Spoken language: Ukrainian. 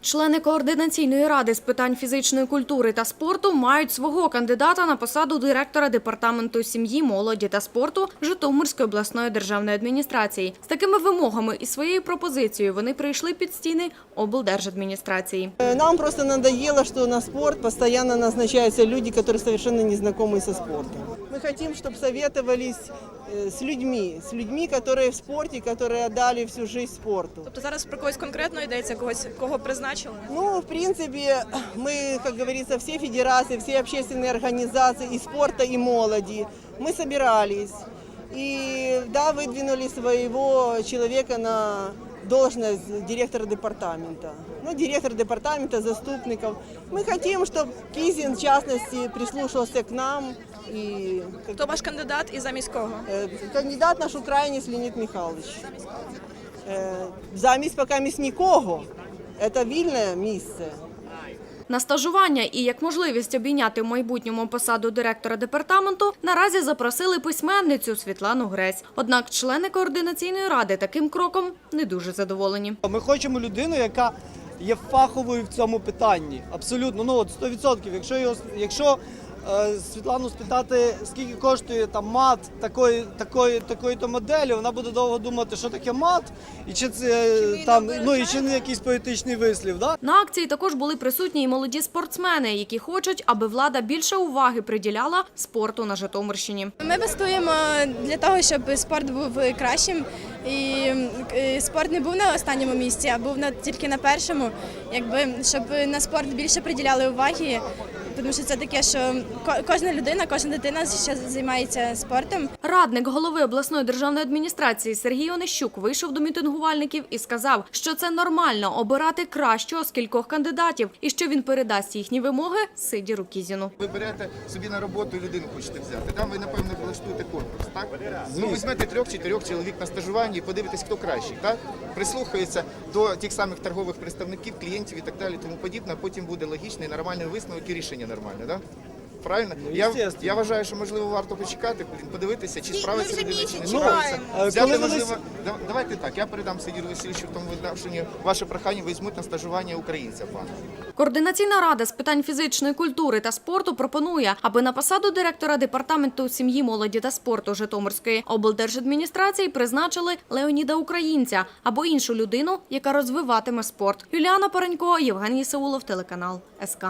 Члени координаційної ради з питань фізичної культури та спорту мають свого кандидата на посаду директора департаменту сім'ї, молоді та спорту Житомирської обласної державної адміністрації. З такими вимогами і своєю пропозицією вони прийшли під стіни облдержадміністрації. Э, Нам просто надоело, что на спорт постоянно назначаются люди, которые совершенно не знакомы со спортом. Мы хотим, чтобы советовались э, с людьми, с людьми, которые в спорте, которые отдали всю жизнь спорту. Тобто зараз про когось конкретно йдеться, когось кого призначили? Ну, в принципе, мы, как говорится, все федерации, все общественные организации и спорта, и молоди, мы собирались. И да, выдвинули своего человека на должность директора департамента. Ну, директор департамента, заступников. Мы хотим, чтобы Кизин, в частности, прислушался к нам. И как- Хто ваш кандидат і замість кого? э, кандидат наш украинец Леонид Михайлович. Э, замість пока нікого. Это вільне місце. На стажування і як можливість обійняти в майбутньому посаду директора департаменту наразі запросили письменницю Світлану Гресь. Однак члени координаційної ради таким кроком не дуже задоволені. Ми хочемо людину, яка є фаховою в цьому питанні. Абсолютно, ну от 100%. Якщо його, якщо Світлану спитати, скільки коштує там мат такої, такої, такої то моделі, вона буде довго думати, що таке мат, і чи це е, там ну і чи не якийсь поетичний вислів. Да? На акції також були присутні і молоді спортсмени, які хочуть, аби влада більше уваги приділяла спорту на Житомирщині. Ми бастуємо для того, щоб спорт був кращим, і е, спорт не був на останньому місці, а був на тільки на першому. Якби щоб на спорт більше приділяли уваги, тому що це таке, що ко- кожна людина, кожна дитина ще займається спортом. Радник голови обласної державної адміністрації Сергій Онищук вийшов до мітингувальників і сказав, що це нормально обирати кращого з кількох кандидатів і що він передасть їхні вимоги Сидіру Кізіну. Ви берете собі на роботу людину хочете взяти. Там ви, напевно, влаштуєте конкурс, так? Ну, візьмете трьох-чотирьох чоловік на стажування і подивитесь, хто кращий, так? Прислухається до тих самих торгових представників, клієнтів і так далі, тому подібне, а потім буде логічний, нормальний висновок і рішення нормальне, так? Правильно? я, естественно. я вважаю, що можливо варто почекати, подивитися, чи справиться людина, чи не Ну, справиться. Взяти, можливо, давайте так, я передам Сидіру Васильовичу в тому відношенні ваше прохання візьмуть на стажування українця, пане. Координаційна рада з питань фізичної культури та спорту пропонує, аби на посаду директора департаменту сім'ї, молоді та спорту Житомирської облдержадміністрації призначили Леоніда Українця або іншу людину, яка розвиватиме спорт. Юліана Паренько, Євгеній Саулов, телеканал СК.